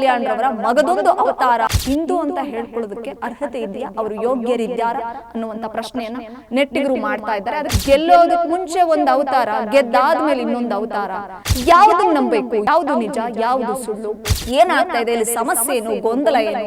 ಕಲ್ಯಾಣ್ ರವರ ಮಗದೊಂದು ಅವತಾರ. ಹಿಂದೂ ಅಂತ ಹೇಳ್ಕೊಳ್ಳೋದಕ್ಕೆ ಅರ್ಹತೆ ಇದೆಯಾ? ಅವರು ಯೋಗ್ಯರಿದ್ಯಾರ ಅನ್ನುವಂತ ಪ್ರಶ್ನೆಯನ್ನ ನೆಟ್ಟಿಗರು ಮಾಡ್ತಾ ಇದ್ದಾರೆ. ಅದಕ್ಕೆ ಗೆಲ್ಲೋದಕ್ಕೆ ಮುಂಚೆ ಒಂದು ಅವತಾರ. ಗೆದ್ದಾದ್ಮೇಲೆ ಇನ್ನೊಂದು ಅವತಾರ. ಯಾವ್ದು ನಂಬಬೇಕು? ಯಾವ್ದು ನಿಜ? ಯಾವ್ದು ಸುಳ್ಳು? ಏನಾಗ್ತಾ ಇದೆ ಇಲ್ಲಿ? ಸಮಸ್ಯೆ ಏನು? ಗೊಂದಲ ಏನು?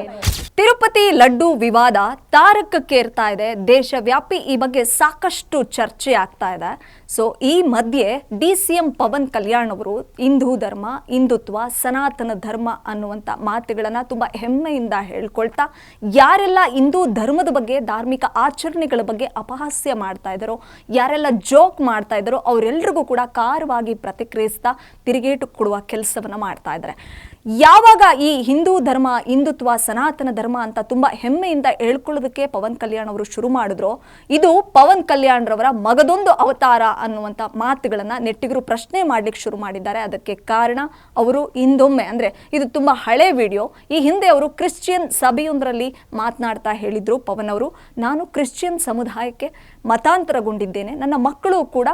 ತಿರುಪತಿ ಲಡ್ಡು ವಿವಾದ ತಾರಕಕ್ಕೇರ್ತಾ ಇದೆ. ದೇಶವ್ಯಾಪಿ ಈ ಬಗ್ಗೆ ಸಾಕಷ್ಟು ಚರ್ಚೆ ಆಗ್ತಾ ಇದೆ. ಸೊ ಈ ಮಧ್ಯೆ D C M Pawan Kalyan ಅವರು ಹಿಂದೂ ಧರ್ಮ ಹಿಂದುತ್ವ ಸನಾತನ ಧರ್ಮ ಅನ್ನುವಂಥ ಮಾತುಗಳನ್ನ ತುಂಬ ಹೆಮ್ಮೆಯಿಂದ ಹೇಳ್ಕೊಳ್ತಾ ಯಾರೆಲ್ಲ ಹಿಂದೂ ಧರ್ಮದ ಬಗ್ಗೆ, ಧಾರ್ಮಿಕ ಆಚರಣೆಗಳ ಬಗ್ಗೆ ಅಪಹಾಸ್ಯ ಮಾಡ್ತಾ ಇದ್ದಾರೋ, ಯಾರೆಲ್ಲ ಜೋಕ್ ಮಾಡ್ತಾ ಇದ್ದಾರೋ ಅವರೆಲ್ಲರಿಗೂ ಕೂಡ ಕಾರವಾಗಿ ಪ್ರತಿಕ್ರಿಯಿಸ್ತಾ ತಿರುಗೇಟು ಕೊಡುವ ಕೆಲಸವನ್ನ ಮಾಡ್ತಾ ಇದ್ದಾರೆ. ಯಾವಾಗ ಈ ಹಿಂದೂ ಧರ್ಮ, ಹಿಂದುತ್ವ, ಸನಾತನ ಧರ್ಮ ಅಂತ ತುಂಬ ಹೆಮ್ಮೆಯಿಂದ ಹೇಳ್ಕೊಳ್ಳೋದಕ್ಕೆ ಪವನ್ ಕಲ್ಯಾಣ್ ಅವರು ಶುರು ಮಾಡಿದ್ರು, ಇದು ಪವನ್ ಕಲ್ಯಾಣ್ ರವರ ಮಗದೊಂದು ಅವತಾರ ಅನ್ನುವಂಥ ಮಾತುಗಳನ್ನು ನೆಟ್ಟಿಗರು ಪ್ರಶ್ನೆ ಮಾಡ್ಲಿಕ್ಕೆ ಶುರು ಮಾಡಿದ್ದಾರೆ. ಅದಕ್ಕೆ ಕಾರಣ ಅವರು ಹಿಂದೊಮ್ಮೆ ಅಂದರೆ ಇದು ತುಂಬ ಹಳೆ ವಿಡಿಯೋ. ಈ ಹಿಂದೆ ಅವರು ಕ್ರಿಶ್ಚಿಯನ್ ಸಭೆಯೊಂದರಲ್ಲಿ ಮಾತನಾಡ್ತಾ ಹೇಳಿದರು ಪವನ್ ಅವರು. ನಾನು ಕ್ರಿಶ್ಚಿಯನ್ ಸಮುದಾಯಕ್ಕೆ ಮತಾಂತರಗೊಂಡಿದ್ದೇನೆ. ನನ್ನ ಮಕ್ಕಳು ಕೂಡ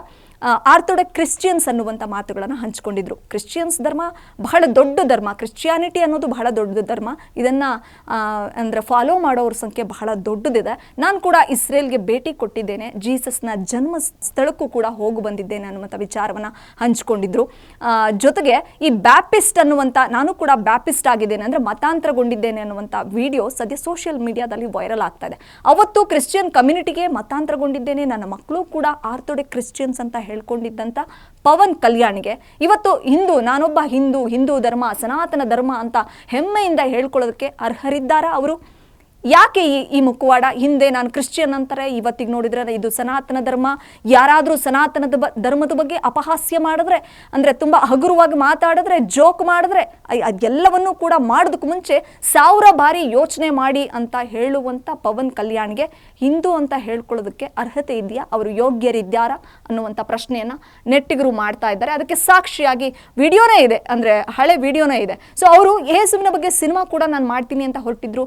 ಆರ್ಥೋಡಕ್ ಕ್ರಿಶ್ಚಿಯನ್ಸ್ ಅನ್ನುವಂಥ ಮಾತುಗಳನ್ನು ಹಂಚಿಕೊಂಡಿದ್ರು. ಕ್ರಿಶ್ಚಿಯನ್ಸ್ ಧರ್ಮ ಬಹಳ ದೊಡ್ಡ ಧರ್ಮ. ಕ್ರಿಶ್ಚಿಯಾನಿಟಿ ಅನ್ನೋದು ಬಹಳ ದೊಡ್ಡ ಧರ್ಮ. ಇದನ್ನು ಅಂದರೆ ಫಾಲೋ ಮಾಡೋರ ಸಂಖ್ಯೆ ಬಹಳ ದೊಡ್ಡದಿದೆ. ನಾನು ಕೂಡ ಇಸ್ರೇಲ್ಗೆ ಭೇಟಿ ಕೊಟ್ಟಿದ್ದೇನೆ. ಜೀಸಸ್ನ ಜನ್ಮ ಸ್ಥಳಕ್ಕೂ ಕೂಡ ಹೋಗಿ ಬಂದಿದ್ದೇನೆ ಅನ್ನುವಂಥ ವಿಚಾರವನ್ನು ಹಂಚಿಕೊಂಡಿದ್ರು. ಜೊತೆಗೆ ಈ ಬ್ಯಾಪಿಸ್ಟ್ ಅನ್ನುವಂಥ ನಾನು ಕೂಡ ಬ್ಯಾಪಿಸ್ಟ್ ಆಗಿದ್ದೇನೆ. ಅಂದರೆ ಮತಾಂತರಗೊಂಡಿದ್ದೇನೆ ಅನ್ನುವಂಥ ವಿಡಿಯೋ ಸದ್ಯ ಸೋಷಿಯಲ್ ಮೀಡಿಯಾದಲ್ಲಿ ವೈರಲ್ ಆಗ್ತಾ ಇದೆ. ಅವತ್ತು ಕ್ರಿಶ್ಚಿಯನ್ ಕಮ್ಯುನಿಟಿಗೆ ಮತಾಂತರಗೊಂಡಿದ್ದೇನೆ ನನ್ನ ಮಕ್ಕಳು ಕೂಡ ಆರ್ಥೋಡಿಕ್ ಕ್ರಿಶ್ಚಿಯನ್ಸ್ ಅಂತ ಹೇಳ್ಕೊಂಡಿದ್ದಂಥ ಪವನ್ ಕಲ್ಯಾಣಿಗೆ. ಇವತ್ತು ಹಿಂದೂ, ನಾನೊಬ್ಬ ಹಿಂದೂ ಹಿಂದೂ ಧರ್ಮ, ಸನಾತನ ಧರ್ಮ ಅಂತ ಹೆಮ್ಮೆಯಿಂದ ಹೇಳ್ಕೊಳ್ಳೋದಕ್ಕೆ ಅರ್ಹರಿದ್ದಾರಾ ಅವರು? ಯಾಕೆ ಈ ಈ ಮುಖವಾಡ? ಹಿಂದೆ ನಾನು ಕ್ರಿಶ್ಚಿಯನ್ ಅಂತಾರೆ, ಇವತ್ತಿಗೆ ನೋಡಿದ್ರೆ ಇದು ಸನಾತನ ಧರ್ಮ. ಯಾರಾದರೂ ಸನಾತನದ ಬ ಧರ್ಮದ ಬಗ್ಗೆ ಅಪಹಾಸ್ಯ ಮಾಡಿದ್ರೆ, ಅಂದರೆ ತುಂಬ ಹಗುರವಾಗಿ ಮಾತಾಡಿದ್ರೆ, ಜೋಕ್ ಮಾಡಿದ್ರೆ ಅದೆಲ್ಲವನ್ನೂ ಕೂಡ ಮಾಡೋದಕ್ಕೆ ಮುಂಚೆ ಸಾವಿರ ಬಾರಿ ಯೋಚನೆ ಮಾಡಿ ಅಂತ ಹೇಳುವಂಥ ಪವನ್ ಕಲ್ಯಾಣ್ಗೆ ಹಿಂದೂ ಅಂತ ಹೇಳ್ಕೊಳ್ಳೋದಕ್ಕೆ ಅರ್ಹತೆ ಇದೆಯಾ? ಅವರು ಯೋಗ್ಯರಿದ್ದಾರಾ ಅನ್ನುವಂಥ ಪ್ರಶ್ನೆಯನ್ನು ನೆಟ್ಟಿಗರು ಮಾಡ್ತಾ ಇದ್ದಾರೆ. ಅದಕ್ಕೆ ಸಾಕ್ಷಿಯಾಗಿ ವಿಡಿಯೋನೇ ಇದೆ, ಅಂದರೆ ಹಳೆ ವಿಡಿಯೋನೇ ಇದೆ. ಸೊ ಅವರು ಯೇಸುವಿನ ಬಗ್ಗೆ ಸಿನಿಮಾ ಕೂಡ ನಾನು ಮಾಡ್ತೀನಿ ಅಂತ ಹೊರಟಿದ್ರು.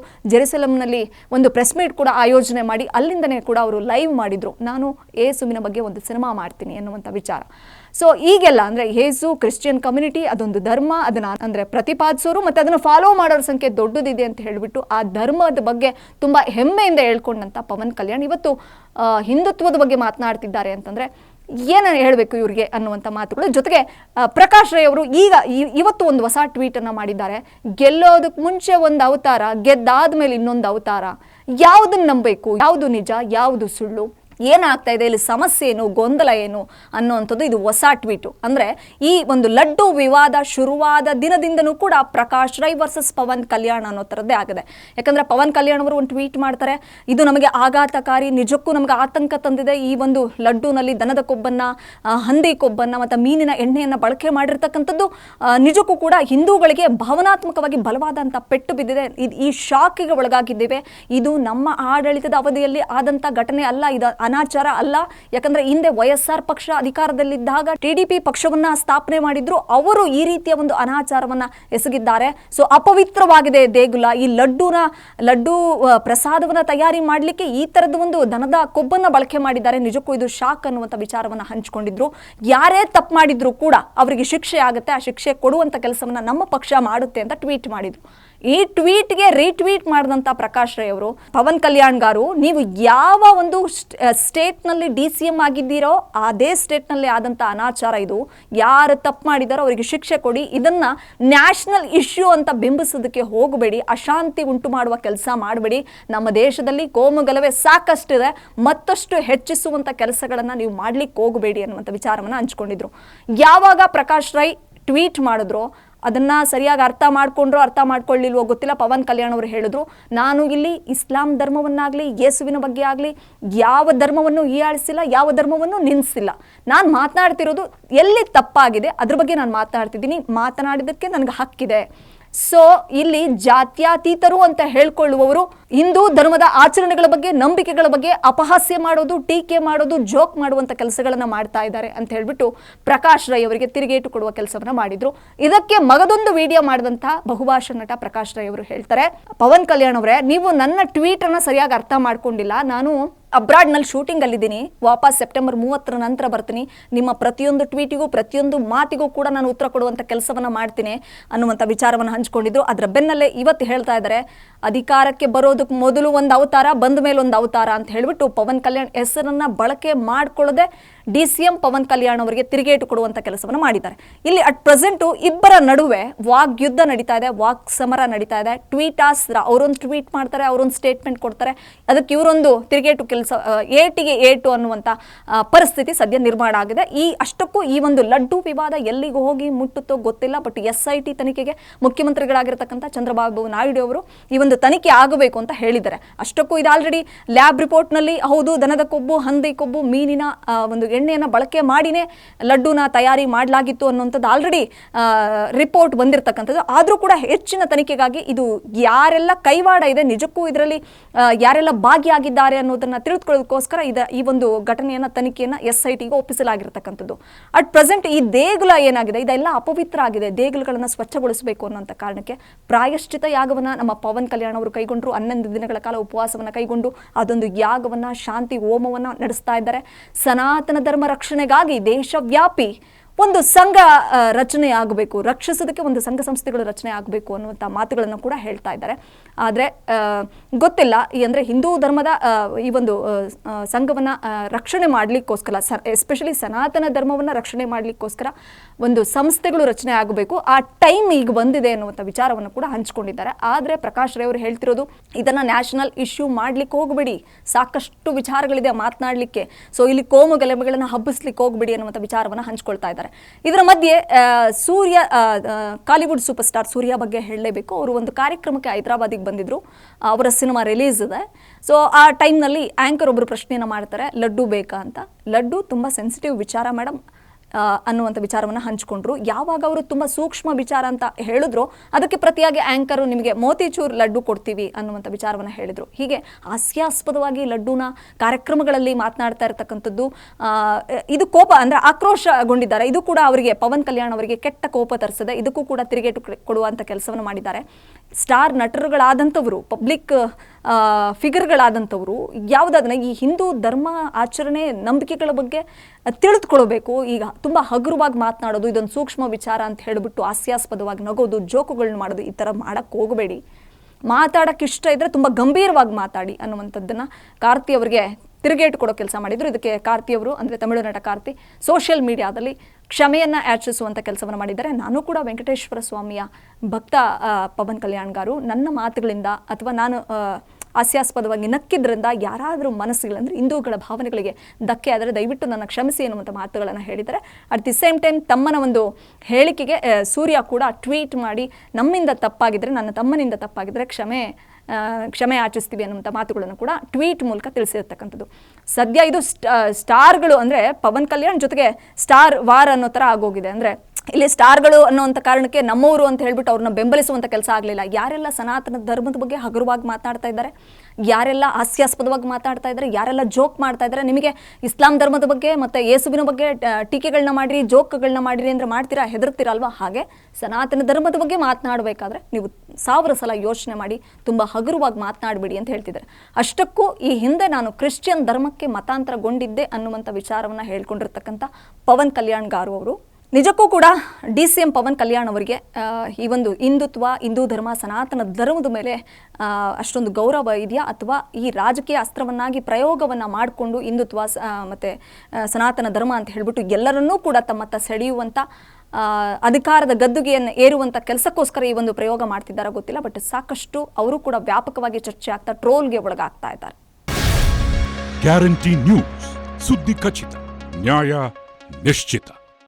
ಜೆರುಸಲಂನಲ್ಲಿ ಒಂದು ಪ್ರೆಸ್ ಮೀಟ್ ಕೂಡ ಆಯೋಜನೆ ಮಾಡಿ ಅಲ್ಲಿಂದನೇ ಕೂಡ ಅವರು ಲೈವ್ ಮಾಡಿದ್ರು. ನಾನು ಏಸುವಿನ ಬಗ್ಗೆ ಒಂದು ಸಿನಿಮಾ ಮಾಡ್ತೀನಿ ಅನ್ನುವಂಥ ವಿಚಾರ. ಸೊ ಈಗೆಲ್ಲ ಅಂದರೆ ಯೇಸು ಕ್ರಿಶ್ಚಿಯನ್ ಕಮ್ಯುನಿಟಿ ಅದೊಂದು ಧರ್ಮ, ಅದನ್ನು ಅಂದರೆ ಪ್ರತಿಪಾದಿಸೋರು ಮತ್ತು ಅದನ್ನು ಫಾಲೋ ಮಾಡೋರ ಸಂಖ್ಯೆ ದೊಡ್ಡದಿದೆ ಅಂತ ಹೇಳಿಬಿಟ್ಟು ಆ ಧರ್ಮದ ಬಗ್ಗೆ ತುಂಬ ಹೆಮ್ಮೆಯಿಂದ ಹೇಳ್ಕೊಂಡಂಥ ಪವನ್ ಕಲ್ಯಾಣ್ ಇವತ್ತು ಹಿಂದುತ್ವದ ಬಗ್ಗೆ ಮಾತನಾಡ್ತಿದ್ದಾರೆ ಅಂತಂದರೆ ಏನು ಹೇಳಬೇಕು ಇವರಿಗೆ ಅನ್ನುವಂಥ ಮಾತುಗಳು. ಜೊತೆಗೆ ಪ್ರಕಾಶ್ ರೈ ಅವರು ಈಗ ಇವತ್ತು ಒಂದು ಹೊಸ ಟ್ವೀಟನ್ನು ಮಾಡಿದ್ದಾರೆ. ಗೆಲ್ಲೋದಕ್ಕೆ ಮುಂಚೆ ಒಂದು ಅವತಾರ ಗೆದ್ದಾದ ಮೇಲೆ ಇನ್ನೊಂದು ಅವತಾರ. ಯಾವುದನ್ನು ನಂಬಬೇಕು? ಯಾವುದು ನಿಜ? ಯಾವುದು ಸುಳ್ಳು? ಏನಾಗ್ತಾ ಇದೆ, ಇಲ್ಲಿ ಸಮಸ್ಯೆ ಏನು, ಗೊಂದಲ ಏನು ಅನ್ನುವಂಥದ್ದು ಇದು ಹೊಸ ಟ್ವೀಟು. ಅಂದರೆ ಈ ಒಂದು ಲಡ್ಡು ವಿವಾದ ಶುರುವಾದ ದಿನದಿಂದನೂ ಕೂಡ ಪ್ರಕಾಶ್ ರೈ ವರ್ಸಸ್ ಪವನ್ ಕಲ್ಯಾಣ ಅನ್ನೋ ಥರದ್ದೇ ಆಗಿದೆ. ಯಾಕಂದರೆ ಪವನ್ ಕಲ್ಯಾಣ್ ಅವರು ಒಂದು ಟ್ವೀಟ್ ಮಾಡ್ತಾರೆ, ಇದು ನಮಗೆ ಆಘಾತಕಾರಿ, ನಿಜಕ್ಕೂ ನಮಗೆ ಆತಂಕ ತಂದಿದೆ ಈ ಒಂದು ಲಡ್ಡುನಲ್ಲಿ ದನದ ಕೊಬ್ಬನ್ನು ಹಂದಿ ಕೊಬ್ಬನ್ನು ಮತ್ತು ಮೀನಿನ ಎಣ್ಣೆಯನ್ನು ಬಳಕೆ ಮಾಡಿರ್ತಕ್ಕಂಥದ್ದು ನಿಜಕ್ಕೂ ಕೂಡ ಹಿಂದೂಗಳಿಗೆ ಭಾವನಾತ್ಮಕವಾಗಿ ಬಲವಾದಂಥ ಪೆಟ್ಟು ಬಿದ್ದಿದೆ. ಇದು ಈ ಶಾಕಿಗೆ ಒಳಗಾಗಿದ್ದೇವೆ. ಇದು ನಮ್ಮ ಆಡಳಿತದ ಅವಧಿಯಲ್ಲಿ ಆದಂಥ ಘಟನೆ ಅಲ್ಲ, ಇದು ಅನಾಚಾರ ಅಲ್ಲ. ಯಾಕಂದ್ರೆ ಹಿಂದೆ ವೈಎಸ್ಆರ್ ಎಸ್ ಆರ್ ಪಕ್ಷ ಅಧಿಕಾರದಲ್ಲಿದ್ದಾಗ ಟಿಡಿಪಿ ಪಕ್ಷವನ್ನ ಸ್ಥಾಪನೆ ಮಾಡಿದ್ರು. ಅವರು ಈ ರೀತಿಯ ಒಂದು ಅನಾಚಾರವನ್ನ ಎಸಗಿದ್ದಾರೆ. ಸೊ ಅಪವಿತ್ರವಾಗಿದೆ ದೇಗುಲ. ಈ ಲಡ್ಡುನ, ಲಡ್ಡು ಪ್ರಸಾದವನ್ನ ತಯಾರಿ ಮಾಡಲಿಕ್ಕೆ ಈ ತರದ ಒಂದು ದನದ ಕೊಬ್ಬನ್ನ ಬಳಕೆ ಮಾಡಿದ್ದಾರೆ. ನಿಜಕ್ಕೂ ಇದು ಶಾಕ್ ಅನ್ನುವಂಥ ವಿಚಾರವನ್ನ ಹಂಚಿಕೊಂಡಿದ್ರು. ಯಾರೇ ತಪ್ಪು ಮಾಡಿದ್ರು ಕೂಡ ಅವರಿಗೆ ಶಿಕ್ಷೆ ಆಗುತ್ತೆ. ಆ ಶಿಕ್ಷೆ ಕೊಡುವಂತ ಕೆಲಸವನ್ನ ನಮ್ಮ ಪಕ್ಷ ಮಾಡುತ್ತೆ ಅಂತ ಟ್ವೀಟ್ ಮಾಡಿದ್ರು. ಈ ಟ್ವೀಟ್ಗೆ ರೀಟ್ವೀಟ್ ಮಾಡಿದಂಥ ಪ್ರಕಾಶ್ ರೈ ಅವರು, ಪವನ್ ಕಲ್ಯಾಣ್ ಗಾರು, ನೀವು ಯಾವ ಒಂದು ಸ್ಟೇಟ್ನಲ್ಲಿ ಡಿ ಸಿ ಎಂ ಆಗಿದ್ದೀರೋ, ಅದೇ ಸ್ಟೇಟ್ನಲ್ಲಿ ಆದಂಥ ಅನಾಚಾರ ಇದು. ಯಾರು ತಪ್ಪು ಮಾಡಿದಾರೋ ಅವರಿಗೆ ಶಿಕ್ಷೆ ಕೊಡಿ. ಇದನ್ನ ನ್ಯಾಷನಲ್ ಇಶ್ಯೂ ಅಂತ ಬಿಂಬಿಸೋದಕ್ಕೆ ಹೋಗಬೇಡಿ. ಅಶಾಂತಿ ಉಂಟು ಮಾಡುವ ಕೆಲಸ ಮಾಡಬೇಡಿ. ನಮ್ಮ ದೇಶದಲ್ಲಿ ಕೋಮುಗಲಭೆ ಸಾಕಷ್ಟಿದೆ. ಮತ್ತಷ್ಟು ಹೆಚ್ಚಿಸುವಂಥ ಕೆಲಸಗಳನ್ನು ನೀವು ಮಾಡ್ಲಿಕ್ಕೆ ಹೋಗಬೇಡಿ ಅನ್ನುವಂಥ ವಿಚಾರವನ್ನು ಹಂಚ್ಕೊಂಡಿದ್ರು. ಯಾವಾಗ ಪ್ರಕಾಶ್ ರೈ ಟ್ವೀಟ್ ಮಾಡಿದ್ರು ಅದನ್ನ ಸರಿಯಾಗಿ ಅರ್ಥ ಮಾಡ್ಕೊಂಡ್ರು ಅರ್ಥ ಮಾಡ್ಕೊಳ್ಳಿಲ್ವೋ ಗೊತ್ತಿಲ್ಲ. ಪವನ್ ಕಲ್ಯಾಣ್ ಅವರು ಹೇಳಿದ್ರು, ನಾನು ಇಲ್ಲಿ ಇಸ್ಲಾಂ ಧರ್ಮವನ್ನಾಗಲಿ, ಯೇಸುವಿನ ಬಗ್ಗೆ ಆಗಲಿ, ಯಾವ ಧರ್ಮವನ್ನು ಹೀಯಾಳಿಸಿಲ್ಲ, ಯಾವ ಧರ್ಮವನ್ನು ನಿಲ್ಲಿಸಿಲ್ಲ ನಾನು ಮಾತನಾಡ್ತಿರೋದು ಎಲ್ಲಿ ತಪ್ಪಾಗಿದೆ, ಅದ್ರ ಬಗ್ಗೆ ನಾನು ಮಾತನಾಡ್ತಿದ್ದೀನಿ. ಮಾತನಾಡಿದ್ದಕ್ಕೆ ನನಗೆ ಹಕ್ಕಿದೆ. ಸೊ ಇಲ್ಲಿ ಜಾತ್ಯಾತೀತರು ಅಂತ ಹೇಳ್ಕೊಳ್ಳುವವರು ಹಿಂದೂ ಧರ್ಮದ ಆಚರಣೆಗಳ ಬಗ್ಗೆ, ನಂಬಿಕೆಗಳ ಬಗ್ಗೆ ಅಪಹಾಸ್ಯ ಮಾಡೋದು, ಟೀಕೆ ಮಾಡೋದು, ಜೋಕ್ ಮಾಡುವಂತ ಕೆಲಸಗಳನ್ನ ಮಾಡ್ತಾ ಇದ್ದಾರೆ ಅಂತ ಹೇಳ್ಬಿಟ್ಟು ಪ್ರಕಾಶ್ ರೈ ಅವರಿಗೆ ತಿರುಗೇಟು ಕೊಡುವ ಕೆಲಸವನ್ನ ಮಾಡಿದ್ರು. ಇದಕ್ಕೆ ಮಗದೊಂದು ವಿಡಿಯೋ ಮಾಡಿದಂತಹ ಬಹುಭಾಷಾ ನಟ ಪ್ರಕಾಶ್ ರೈ ಅವರು ಹೇಳ್ತಾರೆ, ಪವನ್ ಕಲ್ಯಾಣ್ ಅವರೇ, ನೀವು ನನ್ನ ಟ್ವೀಟ್ ಅನ್ನ ಸರಿಯಾಗಿ ಅರ್ಥ ಮಾಡ್ಕೊಂಡಿಲ್ಲ. ನಾನು ಅಬ್ರಾಡ್ನಲ್ಲಿ ಶೂಟಿಂಗಲ್ಲಿದ್ದೀನಿ ವಾಪಸ್ ಸೆಪ್ಟೆಂಬರ್ ಮೂವತ್ತರ ನಂತರ ಬರ್ತೀನಿ. ನಿಮ್ಮ ಪ್ರತಿಯೊಂದು ಟ್ವೀಟಿಗೂ ಪ್ರತಿಯೊಂದು ಮಾತಿಗೂ ಕೂಡ ನಾನು ಉತ್ತರ ಕೊಡುವಂಥ ಕೆಲಸವನ್ನು ಮಾಡ್ತೀನಿ ಅನ್ನುವಂಥ ವಿಚಾರವನ್ನು ಹಂಚಿಕೊಂಡಿದ್ರು. ಅದರ ಬೆನ್ನಲ್ಲೇ ಇವತ್ತು ಹೇಳ್ತಾ ಇದ್ದಾರೆ, ಅಧಿಕಾರಕ್ಕೆ ಬರೋದಕ್ಕೆ ಮೊದಲು ಒಂದು ಅವತಾರ ಬಂದ ಮೇಲೆ ಒಂದು ಅವತಾರ ಅಂತ ಹೇಳಿಬಿಟ್ಟು ಪವನ್ ಕಲ್ಯಾಣ್ ಹೆಸರನ್ನು ಬಳಕೆ ಮಾಡ್ಕೊಳ್ಳದೆ D C M Pawan Kalyan ಅವರಿಗೆ ತಿರುಗೇಟು ಕೊಡುವಂಥ ಕೆಲಸವನ್ನು ಮಾಡಿದ್ದಾರೆ. ಇಲ್ಲಿ ಅಟ್ ಪ್ರೆಸೆಂಟು ಇಬ್ಬರ ನಡುವೆ ವಾಗ್ಯುದ್ಧ ನಡೀತಾ ಇದೆ ವಾಕ್ ಸಮರ ನಡೀತಾ ಇದೆ. ಟ್ವೀಟ್ ಆಸ್ತ್ರ ಅವರೊಂದು ಟ್ವೀಟ್ ಮಾಡ್ತಾರೆ, ಅವರೊಂದು ಸ್ಟೇಟ್ಮೆಂಟ್ ಕೊಡ್ತಾರೆ. ಅದಕ್ಕೆ ಇವರೊಂದು ತಿರುಗೇಟು ಕೆಲಸ ಏಟಿಗೆ ಏಟು ಅನ್ನುವಂಥ ಪರಿಸ್ಥಿತಿ ಸದ್ಯ ನಿರ್ಮಾಣ ಆಗಿದೆ. ಈ ಅಷ್ಟಕ್ಕೂ ಈ ಒಂದು ಲಡ್ಡು ವಿವಾದ ಎಲ್ಲಿಗೆ ಹೋಗಿ ಮುಟ್ಟುತ್ತೋ ಗೊತ್ತಿಲ್ಲ ಬಟ್ ಎಸ್ ಐ ಟಿ ತನಿಖೆಗೆ ಮುಖ್ಯಮಂತ್ರಿಗಳಾಗಿರ್ತಕ್ಕಂಥ ಚಂದ್ರಬಾಬು ನಾಯ್ಡು ಅವರು ಈ ಒಂದು ತನಿಖೆ ಆಗಬೇಕು ಅಂತ ಹೇಳಿದ್ದಾರೆ. ಅಷ್ಟಕ್ಕೂ ಇದು ಆಲ್ರೆಡಿ ಲ್ಯಾಬ್ ರಿಪೋರ್ಟ್ನಲ್ಲಿ ಹೌದು, ದನದ ಕೊಬ್ಬು, ಹಂದಿ ಕೊಬ್ಬು, ಮೀನಿನ ಒಂದು ಎಣ್ಣೆಯನ್ನು ಬಳಕೆ ಮಾಡಿನೇ ಲಡ್ಡುನ ತಯಾರಿ ಮಾಡಲಾಗಿತ್ತು ಅನ್ನುವಂಥದ್ದು ಆಲ್ರೆಡಿ ರಿಪೋರ್ಟ್ ಬಂದಿರತಕ್ಕಂಥದ್ದು. ಆದರೂ ಕೂಡ ಹೆಚ್ಚಿನ ತನಿಖೆಗಾಗಿ ಇದು ಯಾರೆಲ್ಲ ಕೈವಾಡ ಇದೆ, ನಿಜಕ್ಕೂ ಇದರಲ್ಲಿ ಯಾರೆಲ್ಲ ಭಾಗಿಯಾಗಿದ್ದಾರೆ ಅನ್ನೋದನ್ನು ತಿಳಿದುಕೊಳ್ಳೋದಕ್ಕೋಸ್ಕರ ಇದ, ಈ ಒಂದು ಘಟನೆಯನ್ನ, ತನಿಖೆಯನ್ನ ಎಸ್ ಐ ಟಿಗೆ ಒಪ್ಪಿಸಲಾಗಿರ್ತಕ್ಕಂಥದ್ದು. ಅಟ್ ಪ್ರೆಸೆಂಟ್ ಈ ದೇಗುಲ ಏನಾಗಿದೆ? ಇದೆಲ್ಲ ಅಪವಿತ್ರ ಆಗಿದೆ. ದೇಗುಲಗಳನ್ನು ಸ್ವಚ್ಛಗೊಳಿಸಬೇಕು ಅನ್ನೋಂಥ ಕಾರಣಕ್ಕೆ ಪ್ರಾಯಶ್ಚಿತ ಯಾಗವನ್ನ ನಮ್ಮ ಪವನ್ ಕಲ್ಯಾಣ್ ಅವರು ಕೈಗೊಂಡ್ರು, ಹನ್ನೊಂದು ದಿನಗಳ ಕಾಲ ಉಪವಾಸವನ್ನ ಕೈಗೊಂಡು ಅದೊಂದು ಯಾಗವನ್ನ, ಶಾಂತಿ ಹೋಮವನ್ನು ನಡೆಸ್ತಾ ಇದ್ದಾರೆ. ಸನಾತನ ಧರ್ಮ ರಕ್ಷಣೆಗಾಗಿ ದೇಶವ್ಯಾಪಿ ಒಂದು ಸಂಘ ರಚನೆ ಆಗಬೇಕು, ರಕ್ಷಿಸೋದಕ್ಕೆ ಒಂದು ಸಂಘ ಸಂಸ್ಥೆಗಳು ರಚನೆ ಆಗಬೇಕು ಅನ್ನುವಂಥ ಮಾತುಗಳನ್ನು ಕೂಡ ಹೇಳ್ತಾ ಇದ್ದಾರೆ. ಆದರೆ ಗೊತ್ತಿಲ್ಲ ಅಂದರೆ ಹಿಂದೂ ಧರ್ಮದ ಈ ಒಂದು ಸಂಘವನ್ನ ರಕ್ಷಣೆ ಮಾಡಲಿಕ್ಕೋಸ್ಕರ ಸ ಎಸ್ಪೆಷಲಿ ಸನಾತನ ಧರ್ಮವನ್ನು ರಕ್ಷಣೆ ಮಾಡಲಿಕ್ಕೋಸ್ಕರ ಒಂದು ಸಂಸ್ಥೆಗಳು ರಚನೆ ಆಗಬೇಕು. ಆ ಟೈಮ್ ಈಗ ಬಂದಿದೆ ಅನ್ನುವಂಥ ವಿಚಾರವನ್ನು ಕೂಡ ಹಂಚಿಕೊಂಡಿದ್ದಾರೆ. ಆದರೆ ಪ್ರಕಾಶ್ ರೈ ಅವರು ಹೇಳ್ತಿರೋದು, ಇದನ್ನು ನ್ಯಾಷನಲ್ ಇಶ್ಯೂ ಮಾಡ್ಲಿಕ್ಕೆ ಹೋಗಬೇಡಿ. ಸಾಕಷ್ಟು ವಿಚಾರಗಳಿದೆ ಮಾತನಾಡಲಿಕ್ಕೆ. ಸೊ ಇಲ್ಲಿ ಕೋಮು ಗಲಭೆಗಳನ್ನು ಹಬ್ಬಿಸ್ಲಿಕ್ಕೆ ಹೋಗಬೇಡಿ ಅನ್ನುವಂಥ ವಿಚಾರವನ್ನು ಹಂಚ್ಕೊಳ್ತಾ ಇದ್ದಾರೆ. ಇದರ ಮಧ್ಯೆ ಸೂರ್ಯ ಕಾಲಿವುಡ್ ಸೂಪರ್ ಸ್ಟಾರ್ ಸೂರ್ಯ ಬಗ್ಗೆ ಹೇಳಲೇಬೇಕು. ಅವರು ಒಂದು ಕಾರ್ಯಕ್ರಮಕ್ಕೆ ಹೈದರಾಬಾದಿಗೆ ಬಂದಿದ್ರು. ಅವರ ಸಿನಿಮಾ ರಿಲೀಸ್ ಇದೆ. ಸೊ ಆ ಟೈಮ್ನಲ್ಲಿ ಆ್ಯಂಕರ್ ಒಬ್ಬರು ಪ್ರಶ್ನೆಯನ್ನು ಮಾಡ್ತಾರೆ, ಲಡ್ಡು ಬೇಕಾ ಅಂತ. ಲಡ್ಡು ತುಂಬ ಸೆನ್ಸಿಟಿವ್ ವಿಚಾರ ಮೇಡಮ್ ಅನ್ನುವಂಥ ವಿಚಾರವನ್ನು ಹಂಚಿಕೊಂಡ್ರು. ಯಾವಾಗ ಅವರು ತುಂಬ ಸೂಕ್ಷ್ಮ ವಿಚಾರ ಅಂತ ಹೇಳಿದ್ರು ಅದಕ್ಕೆ ಪ್ರತಿಯಾಗಿ ಆ್ಯಂಕರು ನಿಮಗೆ ಮೋತಿಚೂರ್ ಲಡ್ಡು ಕೊಡ್ತೀವಿ ಅನ್ನುವಂಥ ವಿಚಾರವನ್ನು ಹೇಳಿದರು. ಹೀಗೆ ಹಾಸ್ಯಾಸ್ಪದವಾಗಿ ಲಡ್ಡುನ ಕಾರ್ಯಕ್ರಮಗಳಲ್ಲಿ ಮಾತನಾಡ್ತಾ ಇರತಕ್ಕಂಥದ್ದು ಇದು ಕೋಪ ಅಂದರೆ ಆಕ್ರೋಶಗೊಂಡಿದ್ದಾರೆ. ಇದು ಕೂಡ ಅವರಿಗೆ, ಪವನ್ ಕಲ್ಯಾಣ್ ಅವರಿಗೆ ಕೆಟ್ಟ ಕೋಪ ತರಿಸಿದೆ. ಇದಕ್ಕೂ ಕೂಡ ತಿರುಗೇಟು ಕೊಡ್- ಕೊಡುವಂಥ ಕೆಲಸವನ್ನು ಮಾಡಿದ್ದಾರೆ. ಸ್ಟಾರ್ ನಟರುಗಳಾದಂಥವರು, ಪಬ್ಲಿಕ್ ಫಿಗರ್ಗಳಾದಂಥವರು ಯಾವುದಾದ್ರೆ ಈ ಹಿಂದೂ ಧರ್ಮ ಆಚರಣೆ ನಂಬಿಕೆಗಳ ಬಗ್ಗೆ ತಿಳಿದುಕೊಳ್ಬೇಕು ಈಗ ತುಂಬ ಹಗುರವಾಗಿ ಮಾತನಾಡೋದು, ಇದೊಂದು ಸೂಕ್ಷ್ಮ ವಿಚಾರ ಅಂತ ಹೇಳಿಬಿಟ್ಟು ಹಾಸ್ಯಾಸ್ಪದವಾಗಿ ನಗೋದು, ಜೋಕುಗಳನ್ನ ಮಾಡೋದು, ಈ ಥರ ಮಾಡೋಕ್ಕೆ ಹೋಗಬೇಡಿ. ಮಾತಾಡೋಕ್ಕೆ ಇಷ್ಟ ಇದ್ದರೆ ತುಂಬ ಗಂಭೀರವಾಗಿ ಮಾತಾಡಿ ಅನ್ನುವಂಥದ್ದನ್ನು ಕಾರ್ತಿ ಅವರಿಗೆ ತಿರುಗೇಟು ಕೊಡೋ ಕೆಲಸ ಮಾಡಿದರು. ಇದಕ್ಕೆ ಕಾರ್ತಿ ಅವರು, ಅಂದರೆ ತಮಿಳು ನಟ ಕಾರ್ತಿ ಸೋಷಿಯಲ್ ಮೀಡಿಯಾದಲ್ಲಿ ಕ್ಷಮೆಯನ್ನು ಯಾಚಿಸುವಂಥ ಕೆಲಸವನ್ನು ಮಾಡಿದ್ದಾರೆ. ನಾನು ಕೂಡ ವೆಂಕಟೇಶ್ವರ ಸ್ವಾಮಿಯ ಭಕ್ತ ಪವನ್ ಕಲ್ಯಾಣ್ಗಾರು. ನನ್ನ ಮಾತುಗಳಿಂದ ಅಥವಾ ನಾನು ಹಾಸ್ಯಾಸ್ಪದವಾಗಿ ನಕ್ಕಿದ್ರಿಂದ ಯಾರಾದರೂ ಮನಸ್ಸುಗಳಂದ್ರೆ ಹಿಂದೂಗಳ ಭಾವನೆಗಳಿಗೆ ಧಕ್ಕೆ ಆದರೆ ದಯವಿಟ್ಟು ನನ್ನ ಕ್ಷಮಿಸಿ ಎನ್ನುವಂಥ ಮಾತುಗಳನ್ನು ಹೇಳಿದ್ದಾರೆ. ಅಟ್ ದಿ ಸೇಮ್ ಟೈಮ್ ತಮ್ಮನ ಒಂದು ಹೇಳಿಕೆಗೆ ಸೂರ್ಯ ಕೂಡ ಟ್ವೀಟ್ ಮಾಡಿ, ನಮ್ಮಿಂದ ತಪ್ಪಾಗಿದ್ದರೆ ನನ್ನ ತಮ್ಮನಿಂದ ತಪ್ಪಾಗಿದ್ದರೆ ಕ್ಷಮೆ ಕ್ಷಮೆ ಆಚರಿಸ್ತೀವಿ ಅನ್ನುವಂಥ ಮಾತುಗಳನ್ನು ಕೂಡ ಟ್ವೀಟ್ ಮೂಲಕ ತಿಳಿಸಿರ್ತಕ್ಕಂಥದ್ದು. ಸದ್ಯ ಇದು ಸ್ಟಾ- ಸ್ಟಾರ್ಗಳು ಅಂದರೆ ಪವನ್ ಕಲ್ಯಾಣ್ ಜೊತೆಗೆ ಸ್ಟಾರ್ ವಾರ್ ಅನ್ನೋ ಥರ ಆಗೋಗಿದೆ. ಅಂದರೆ ಇಲ್ಲಿ ಸ್ಟಾರ್ಗಳು ಅನ್ನೋಂಥ ಕಾರಣಕ್ಕೆ ನಮ್ಮವರು ಅಂತ ಹೇಳ್ಬಿಟ್ಟು ಅವ್ರನ್ನ ಬೆಂಬಲಿಸುವಂಥ ಕೆಲಸ ಆಗಲಿಲ್ಲ. ಯಾರೆಲ್ಲ ಸನಾತನ ಧರ್ಮದ ಬಗ್ಗೆ ಹಗುರವಾಗಿ ಮಾತನಾಡ್ತಾ ಇದ್ದಾರೆ, ಯಾರೆಲ್ಲ ಹಾಸ್ಯಾಸ್ಪದವಾಗಿ ಮಾತಾಡ್ತಾ ಇದ್ದಾರೆ, ಯಾರೆಲ್ಲ ಜೋಕ್ ಮಾಡ್ತಾ ಇದ್ದಾರೆ, ನಿಮಗೆ ಇಸ್ಲಾಂ ಧರ್ಮದ ಬಗ್ಗೆ ಮತ್ತು ಯೇಸುವಿನ ಬಗ್ಗೆ ಟೀಕೆಗಳನ್ನ ಮಾಡಿರಿ ಜೋಕ್ಗಳನ್ನ ಮಾಡಿರಿ ಅಂದರೆ ಮಾಡ್ತೀರಾ, ಹೆದರ್ತೀರಲ್ವಾ? ಹಾಗೆ ಸನಾತನ ಧರ್ಮದ ಬಗ್ಗೆ ಮಾತನಾಡಬೇಕಾದ್ರೆ ನೀವು ಸಾವಿರ ಸಲ ಯೋಚನೆ ಮಾಡಿ, ತುಂಬ ಹಗುರವಾಗಿ ಮಾತನಾಡಬೇಡಿ ಅಂತ ಹೇಳ್ತಿದ್ದಾರೆ. ಅಷ್ಟಕ್ಕೂ ಈ ಹಿಂದೆ ನಾನು ಕ್ರಿಶ್ಚಿಯನ್ ಧರ್ಮಕ್ಕೆ ಮತಾಂತರಗೊಂಡಿದ್ದೆ ಅನ್ನುವಂಥ ವಿಚಾರವನ್ನು ಹೇಳ್ಕೊಂಡಿರ್ತಕ್ಕಂಥ ಪವನ್ ಕಲ್ಯಾಣ್ ಗಾರು ಅವರು ನಿಜಕ್ಕೂ ಕೂಡ D C M Pawan Kalyan ಅವರಿಗೆ ಈ ಒಂದು ಹಿಂದುತ್ವ, ಹಿಂದೂ ಧರ್ಮ, ಸನಾತನ ಧರ್ಮದ ಮೇಲೆ ಅಷ್ಟೊಂದು ಗೌರವ ಇದೆಯಾ? ಅಥವಾ ಈ ರಾಜಕೀಯ ಅಸ್ತ್ರವನ್ನಾಗಿ ಪ್ರಯೋಗವನ್ನು ಮಾಡಿಕೊಂಡು ಹಿಂದುತ್ವ ಮತ್ತು ಸನಾತನ ಧರ್ಮ ಅಂತ ಹೇಳಿಬಿಟ್ಟು ಎಲ್ಲರನ್ನೂ ಕೂಡ ತಮ್ಮತ್ತ ಸೆಳೆಯುವಂಥ ಅಧಿಕಾರದ ಗದ್ದುಗೆಯನ್ನು ಏರುವಂಥ ಕೆಲಸಕ್ಕೋಸ್ಕರ ಈ ಒಂದು ಪ್ರಯೋಗ ಮಾಡ್ತಿದ್ದಾರೋ ಗೊತ್ತಿಲ್ಲ, ಬಟ್ ಸಾಕಷ್ಟು ಅವರು ಕೂಡ ವ್ಯಾಪಕವಾಗಿ ಚರ್ಚೆ ಆಗ್ತಾ, ಟ್ರೋಲ್ಗೆ ಒಳಗಾಗ್ತಾ ಇದ್ದಾರೆ. ಗ್ಯಾರಂಟಿ ನ್ಯೂಸ್, ಸುದ್ದಿ ಖಚಿತ, ನ್ಯಾಯ ನಿಶ್ಚಿತ.